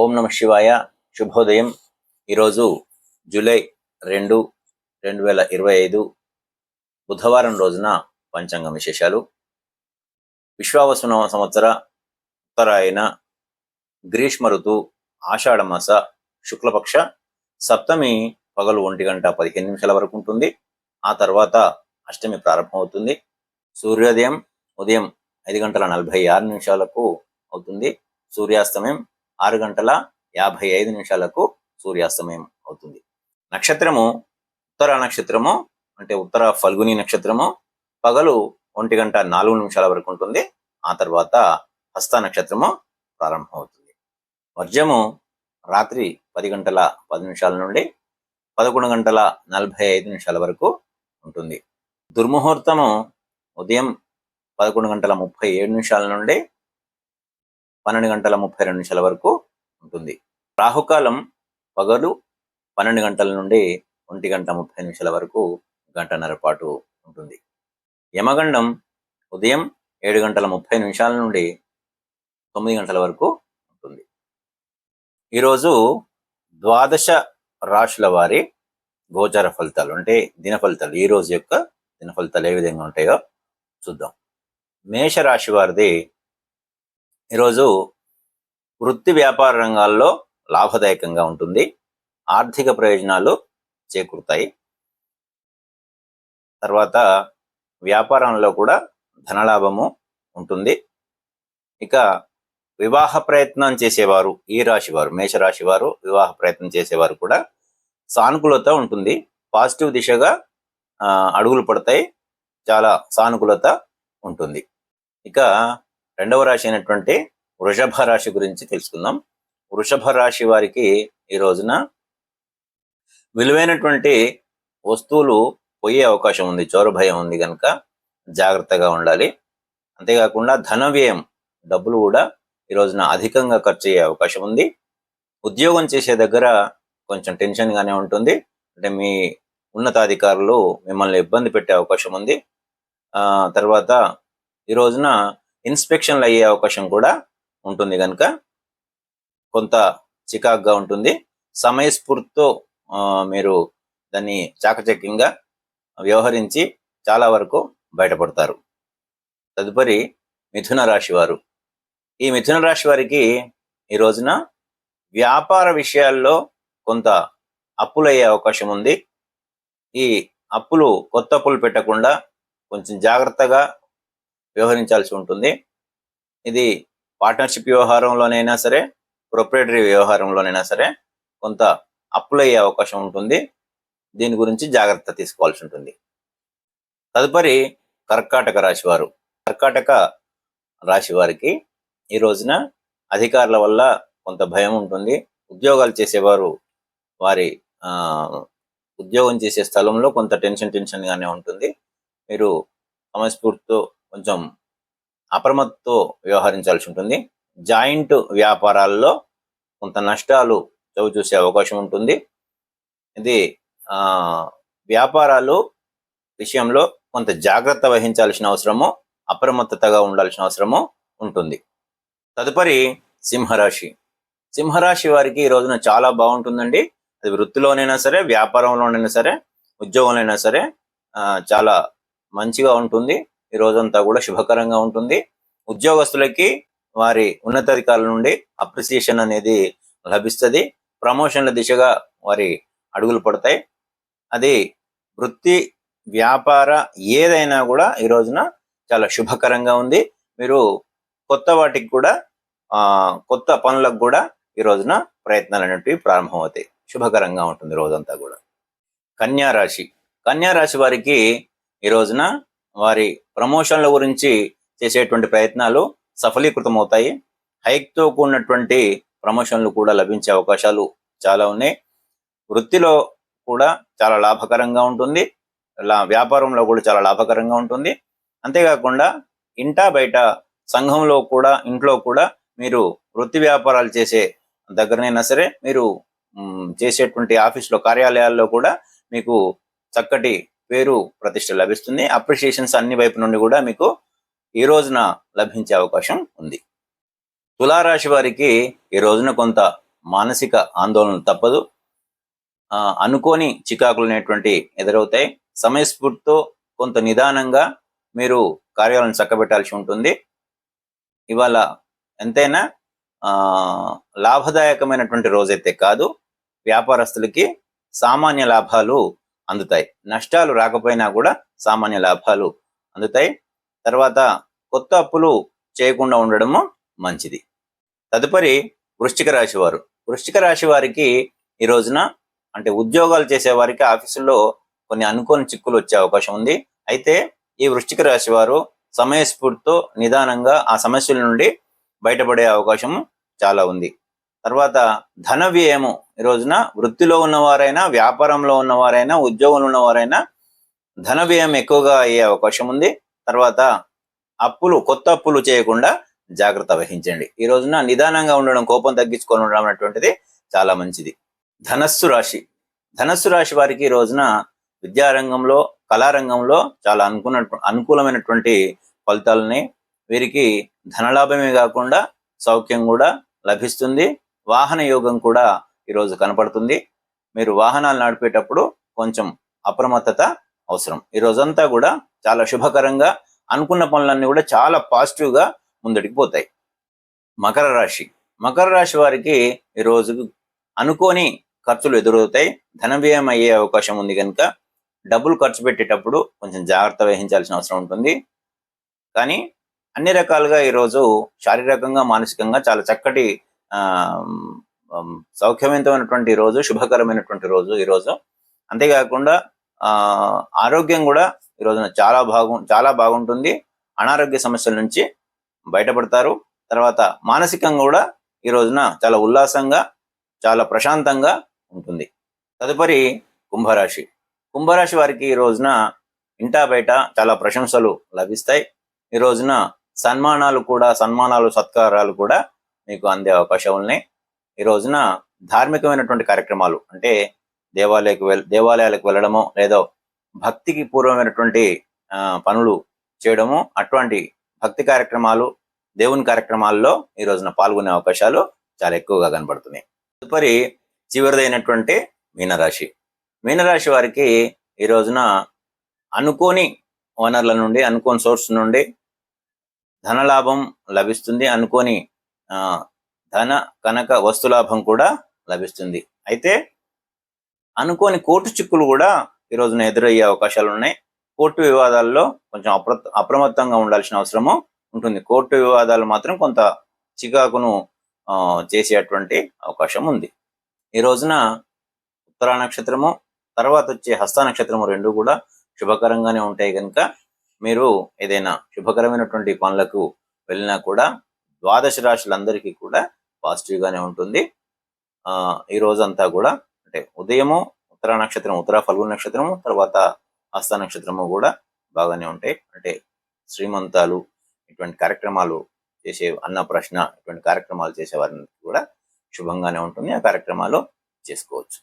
ఓం నమ శివాయ. శుభోదయం. ఈరోజు జూలై రెండు రెండు వేల ఇరవై ఐదు బుధవారం రోజున పంచాంగం విశేషాలు. విశ్వావసునవ సంవత్సర ఉత్తరాయణ గ్రీష్మ ఋతు ఆషాఢమాస శుక్లపక్ష సప్తమి పగలు ఒంటి గంట పదిహేను నిమిషాల వరకు ఉంటుంది. ఆ తర్వాత అష్టమి ప్రారంభమవుతుంది. సూర్యోదయం ఉదయం ఐదు గంటల నలభై ఆరు నిమిషాలకు అవుతుంది. సూర్యాస్తమయం ఆరు గంటల యాభై ఐదు నిమిషాలకు సూర్యాస్తమయం అవుతుంది. నక్షత్రము ఉత్తర నక్షత్రము అంటే ఉత్తర ఫల్గుని నక్షత్రము పగలు ఒంటి గంట నాలుగు నిమిషాల వరకు ఉంటుంది. ఆ తర్వాత హస్త నక్షత్రము ప్రారంభమవుతుంది. వర్జము రాత్రి పది గంటల పది నిమిషాల నుండి పదకొండు గంటల నలభై ఐదు నిమిషాల వరకు ఉంటుంది. దుర్ముహూర్తము ఉదయం పదకొండు గంటల ముప్పై ఏడు నిమిషాల నుండి పన్నెండు గంటల ముప్పై రెండు నిమిషాల వరకు ఉంటుంది. రాహుకాలం పగలు పన్నెండు గంటల నుండి ఒంటి గంట ముప్పై నిమిషాల వరకు గంటన్నర పాటు ఉంటుంది. యమగండం ఉదయం ఏడు గంటల ముప్పై నిమిషాల నుండి తొమ్మిది గంటల వరకు ఉంటుంది. ఈరోజు ద్వాదశ రాశుల వారి గోచర ఫలితాలు అంటే దిన ఫలితాలు ఈ రోజు యొక్క దిన ఫలితాలు ఏ విధంగా ఉంటాయో చూద్దాం. మేషరాశి వారిది ఈరోజు వృత్తి వ్యాపార రంగాల్లో లాభదాయకంగా ఉంటుంది. ఆర్థిక ప్రయోజనాలు చేకూరుతాయి. తర్వాత వ్యాపారంలో కూడా ధనలాభము ఉంటుంది. ఇక వివాహ ప్రయత్నం చేసేవారు ఈ రాశి వారు మేషరాశి వారు వివాహ ప్రయత్నం చేసేవారు కూడా సానుకూలత ఉంటుంది. పాజిటివ్ దిశగా అడుగులు పడతాయి. చాలా సానుకూలత ఉంటుంది. ఇక రెండవ రాశి అయినటువంటి వృషభ రాశి గురించి తెలుసుకుందాం. వృషభ రాశి వారికి ఈ రోజున విలువైనటువంటి వస్తువులు పోయే అవకాశం ఉంది చోర భయం ఉంది కనుక జాగ్రత్తగా ఉండాలి. అంతేకాకుండా ధన వ్యయం డబ్బులు కూడా ఈ రోజున అధికంగా ఖర్చు అయ్యే అవకాశం ఉంది. ఉద్యోగం చేసే దగ్గర కొంచెం టెన్షన్గానే ఉంటుంది. అంటే మీ ఉన్నతాధికారులు మిమ్మల్ని ఇబ్బంది పెట్టే అవకాశం ఉంది. తర్వాత ఈ రోజున ఇన్స్పెక్షన్లు అయ్యే అవకాశం కూడా ఉంటుంది కనుక కొంత చికాగ్గా ఉంటుంది. సమయస్ఫూర్తితో మీరు దాన్ని చాకచక్యంగా వ్యవహరించి చాలా వరకు బయటపడతారు. తదుపరి మిథున రాశి వారు. ఈ మిథున రాశి వారికి ఈ రోజున వ్యాపార విషయాల్లో కొంత అప్పులు అయ్యే అవకాశం ఉంది. ఈ అప్పులు కొత్త అప్పులు పెట్టకుండా కొంచెం జాగ్రత్తగా వ్యవహరించాల్సి ఉంటుంది. ఇది పార్ట్నర్షిప్ వ్యవహారంలోనైనా సరే ప్రొపరేటరీ వ్యవహారంలోనైనా సరే కొంత అప్పులు అయ్యే అవకాశం ఉంటుంది. దీని గురించి జాగ్రత్త తీసుకోవాల్సి ఉంటుంది. తదుపరి కర్కాటక రాశివారు కర్కాటక రాశి వారికి ఈ రోజున అధికారుల వల్ల కొంత భయం ఉంటుంది. ఉద్యోగాలు చేసేవారు వారి ఉద్యోగం చేసే స్థలంలో కొంత టెన్షన్ టెన్షన్గానే ఉంటుంది. మీరు సమయస్ఫూర్తితో కొంచెం అప్రమత్తతో వ్యవహరించాల్సి ఉంటుంది. జాయింట్ వ్యాపారాల్లో కొంత నష్టాలు చవి చూసే అవకాశం ఉంటుంది. ఇది వ్యాపారాలు విషయంలో కొంత జాగ్రత్త వహించాల్సిన అవసరము అప్రమత్తతగా ఉండాల్సిన అవసరము ఉంటుంది. తదుపరి సింహరాశి. సింహరాశి వారికి ఈ రోజున చాలా బాగుంటుందండి. అది వృత్తిలోనైనా సరే వ్యాపారంలోనైనా సరే ఉద్యోగంలోనైనా సరే చాలా మంచిగా ఉంటుంది. ఈ రోజంతా కూడా శుభకరంగా ఉంటుంది. ఉద్యోగస్తులకి వారి ఉన్నతాధికారుల నుండి అప్రిసియేషన్ అనేది లభిస్తుంది. ప్రమోషన్ల దిశగా వారి అడుగులు పడతాయి. అది వృత్తి వ్యాపార ఏదైనా కూడా ఈ రోజున చాలా శుభకరంగా ఉంది. మీరు కొత్త వాటికి కూడా కొత్త పనులకు కూడా ఈ రోజున ప్రయత్నాలు అనేటివి ప్రారంభమవుతాయి. శుభకరంగా ఉంటుంది రోజంతా కూడా. కన్యా రాశి. కన్యా రాశి వారికి ఈ రోజున వారి ప్రమోషన్ల గురించి చేసేటువంటి ప్రయత్నాలు సఫలీకృతం అవుతాయి హైక్తో కూడినటువంటి ప్రమోషన్లు కూడా లభించే అవకాశాలు చాలా ఉన్నాయి. వృత్తిలో కూడా చాలా లాభకరంగా ఉంటుంది. వ్యాపారంలో కూడా చాలా లాభకరంగా ఉంటుంది. అంతేకాకుండా ఇంటా బయట సంఘంలో కూడా ఇంట్లో కూడా మీరు వృత్తి వ్యాపారాలు చేసే దగ్గరనైనా సరే మీరు చేసేటువంటి ఆఫీసులో కార్యాలయాల్లో కూడా మీకు చక్కటి పేరు ప్రతిష్ట లభిస్తుంది. అప్రిషియేషన్స్ అన్ని వైపు నుండి కూడా మీకు ఈ రోజున లభించే అవకాశం ఉంది. తులారాశి వారికి ఈ రోజున కొంత మానసిక ఆందోళన తప్పదు. అనుకోని చికాకులు అనేటువంటి ఎదురవుతాయి. సమయస్ఫూర్తితో కొంత నిదానంగా మీరు కార్యాలను చక్కబెట్టాల్సి ఉంటుంది. ఇవాళ ఎంతైనా లాభదాయకమైనటువంటి రోజైతే కాదు. వ్యాపారస్తులకి సామాన్య లాభాలు అందుతాయి. నష్టాలు రాకపోయినా కూడా సామాన్య లాభాలు అందుతాయి. తర్వాత కొత్త అప్పులు చేయకుండా ఉండడము మంచిది. తదుపరి వృశ్చిక రాశి వారు. వృశ్చిక రాశి వారికి ఈ రోజున అంటే ఉద్యోగాలు చేసేవారికి ఆఫీసులో ఆఫీసుల్లో కొన్ని అనుకోని చిక్కులు వచ్చే అవకాశం ఉంది. అయితే ఈ వృశ్చిక రాశి వారు సమయస్ఫూర్తితో నిదానంగా ఆ సమస్యల నుండి బయటపడే అవకాశం చాలా ఉంది. తర్వాత ధన వ్యయము ఈ రోజున వృత్తిలో ఉన్నవారైనా వ్యాపారంలో ఉన్నవారైనా ఉద్యోగంలో ఉన్నవారైనా ధన వ్యయం ఎక్కువగా అయ్యే అవకాశం ఉంది. తర్వాత అప్పులు కొత్త అప్పులు చేయకుండా జాగ్రత్త వహించండి. ఈ రోజున నిదానంగా ఉండడం కోపం తగ్గించుకొని ఉండడం అనేటువంటిది చాలా మంచిది. ధనస్సు రాశి. ధనస్సు రాశి వారికి ఈ రోజున విద్యారంగంలో కళారంగంలో చాలా అనుకున్న అనుకూలమైనటువంటి ఫలితాలని వీరికి ధనలాభమే కాకుండా సౌఖ్యం కూడా లభిస్తుంది. వాహన యోగం కూడా ఈరోజు కనపడుతుంది. మీరు వాహనాలు నడిపేటప్పుడు కొంచెం అప్రమత్తత అవసరం. ఈ రోజంతా కూడా చాలా శుభకరంగా అనుకున్న పనులన్నీ కూడా చాలా పాజిటివ్గా ముందడికి పోతాయి. మకర రాశి. మకర రాశి వారికి ఈ అనుకోని ఖర్చులు ఎదురవుతాయి. ధన వ్యయం అయ్యే అవకాశం ఉంది కనుక డబ్బులు ఖర్చు పెట్టేటప్పుడు కొంచెం జాగ్రత్త వహించాల్సిన అవసరం ఉంటుంది. కానీ అన్ని రకాలుగా ఈరోజు శారీరకంగా మానసికంగా చాలా చక్కటి సౌఖ్యవంతమైనటువంటి రోజు శుభకరమైనటువంటి రోజు ఈరోజు అంతేకాకుండా ఆరోగ్యం కూడా ఈ రోజున చాలా బాగు చాలా బాగుంటుంది. అనారోగ్య సమస్యల నుంచి బయటపడతారు. తర్వాత మానసికంగా కూడా ఈ రోజున చాలా ఉల్లాసంగా చాలా ప్రశాంతంగా ఉంటుంది. తదుపరి కుంభరాశి. కుంభరాశి వారికి ఈ రోజున ఇంటా బయట చాలా ప్రశంసలు లభిస్తాయి. ఈ రోజున సన్మానాలు కూడా సన్మానాలు సత్కారాలు కూడా మీకు అందే అవకాశాలు ఉన్నాయి. ఈ రోజున ధార్మికమైనటువంటి కార్యక్రమాలు అంటే దేవాలయకు వెళ్ దేవాలయాలకు వెళ్ళడము లేదా భక్తికి పూర్వమైనటువంటి ఆ, పనులు చేయడము అటువంటి భక్తి కార్యక్రమాలు దేవుని కార్యక్రమాల్లో ఈ రోజున పాల్గొనే అవకాశాలు చాలా ఎక్కువగా కనబడుతున్నాయి. తదుపరి చివరిదైనటువంటి మీనరాశి. మీనరాశి వారికి ఈ రోజున అనుకోని వనరుల నుండి అనుకోని సోర్స్ నుండి ధనలాభం లభిస్తుంది. అనుకోని ఆ, ధన కనక వస్తులాభం కూడా లభిస్తుంది. అయితే అనుకోని కోర్టు చిక్కులు కూడా ఈ రోజున ఎదురయ్యే అవకాశాలు ఉన్నాయి. కోర్టు వివాదాల్లో కొంచెం అప్ర అప్రమత్తంగా ఉండాల్సిన అవసరము ఉంటుంది. కోర్టు వివాదాలు మాత్రం కొంత చికాకును ఆ, చేసేటువంటి అవకాశం ఉంది. ఈ రోజున ఉత్తరా నక్షత్రము తర్వాత వచ్చే హస్త నక్షత్రము రెండు కూడా శుభకరంగానే ఉంటాయి కనుక మీరు ఏదైనా శుభకరమైనటువంటి పనులకు వెళ్ళినా కూడా ద్వాదశ రాశులందరికీ కూడా పాజిటివ్ గానే ఉంటుంది. ఆ ఈ రోజంతా కూడా అంటే ఉదయము ఉత్తర నక్షత్రం ఉత్తర ఫల్గుణ నక్షత్రము తర్వాత హస్త నక్షత్రము కూడా బాగానే ఉంటాయి. అంటే శ్రీమంతాలు ఇటువంటి కార్యక్రమాలు చేసే అన్న ప్రశ్న ఇటువంటి కార్యక్రమాలు చేసే వారికి కూడా శుభంగానే ఉంటుంది. ఆ కార్యక్రమాలు చేసుకోవచ్చు.